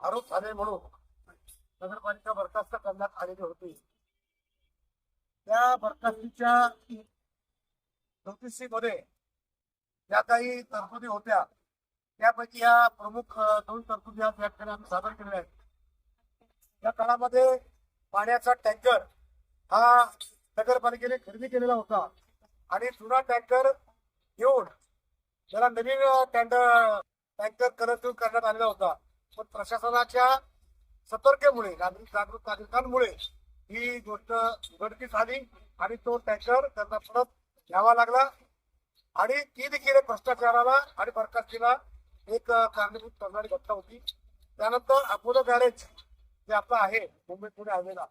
आरोप झाले म्हणून नगरपालिका बरखास्त करण्यात आलेली होती. त्या बरखास्तीच्या नोटिसीमध्ये ज्या काही तरतुदी होत्या त्यापैकी या प्रमुख दोन तरतुदी आज या ठिकाणी आम्ही सादर केलेल्या आहेत. या काळामध्ये पाण्याचा टँकर हा नगरपालिकेने खरेदी केलेला होता आणि जुना टँकर घेऊन त्याला नवीन टँकर टँकर करत करण्यात आलेला होता. पण प्रशासनाच्या सतर्कतेमुळे नागरिक जागृत नागरिकांमुळे ही गोष्ट उघडकीस आली आणि तो टँकर त्यांना परत घ्यावा लागला. आणि ती देखील भ्रष्टाचाराला आणि बरखास्तीला एक कारणीभूत करणारी घटना होती. त्यानंतर अपोलो गॅरेज जे आपलं आहे मुंबई पुणे हायवेला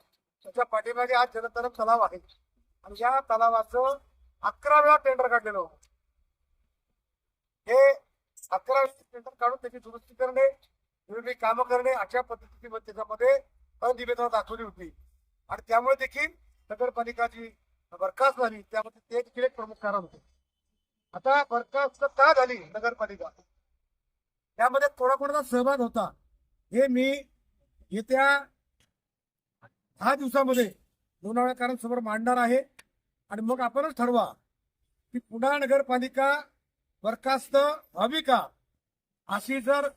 त्याच्या पाठीमागे आज जलतरण तलाव आहे. आणि या तलावाचं अकरा वेळा टेंडर काढलेलं होतं. हे अकरा टेंडर काढून त्याची दुरुस्ती करणे वेगवेगळी कामं करणे अशा पद्धतीची त्याच्यामध्ये निवेदन दाखवली होती. आणि त्यामुळे देखील नगरपालिका जी बरखास्त झाली. त्यामध्ये ते देखील एक प्रमुख कारण होते. आता बरखास्त का झाली नगरपालिका? त्यामध्ये कोणाकोणाचा सहभाग होता. हे मी येत्या दहा दिवसामध्ये लोणावळ्याकरांसमोर मांडणार आहे. आणि मग आपणच ठरवा की पुन्हा नगरपालिका बरखास्त व्हावी का? अशी जर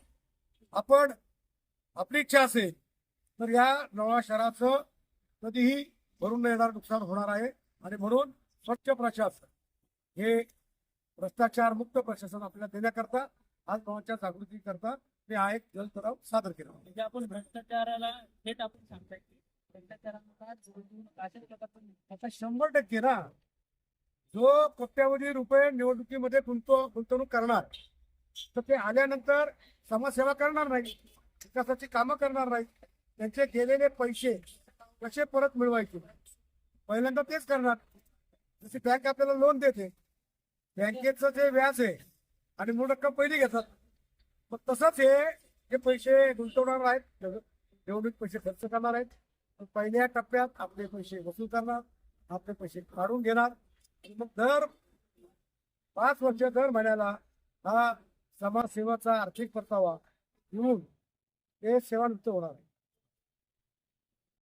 आपण आपली इच्छा असेल तर या नवा शहराचं कधीही भरून न येणार नुकसान होणार आहे. आणि म्हणून स्वच्छ प्रशासन हे भ्रष्टाचार मुक्त प्रशासन आपल्याला देण्याकरता आज गावाच्या जागृती करता मी हा एक जलतराव सादर केला. म्हणजे आपण भ्रष्टाचाराला थेट आपण सांगताय. की भ्रष्टाचाराला आता शंभर टक्के ना जो कोट्यावधी रुपये निवडणुकीमध्ये गुंतव गुंतवणूक करणार तर ते आल्यानंतर समाजसेवा करणार नाही विकासाची कामं करणार नाही त्यांचे गेलेले पैसे कसे परत मिळवायचे? पहिल्यांदा तेच करणार. जशी बँक आपल्याला लोन देते बँकेचं जे व्याज आहे आणि मूळ रक्कम पहिली घेतात मग तसंच हे जे पैसे गुंतवणार आहेत निवडणूक पैसे खर्च करणार आहेत. पहिल्या टप्प्यात आपले पैसे वसूल करणार आपले पैसे काढून घेणार. दर पाच वर्ष दर महिन्याला हा समाजसेवाचा आर्थिक परतावा घेऊन ते सेवानिवृत्त होणार आहे.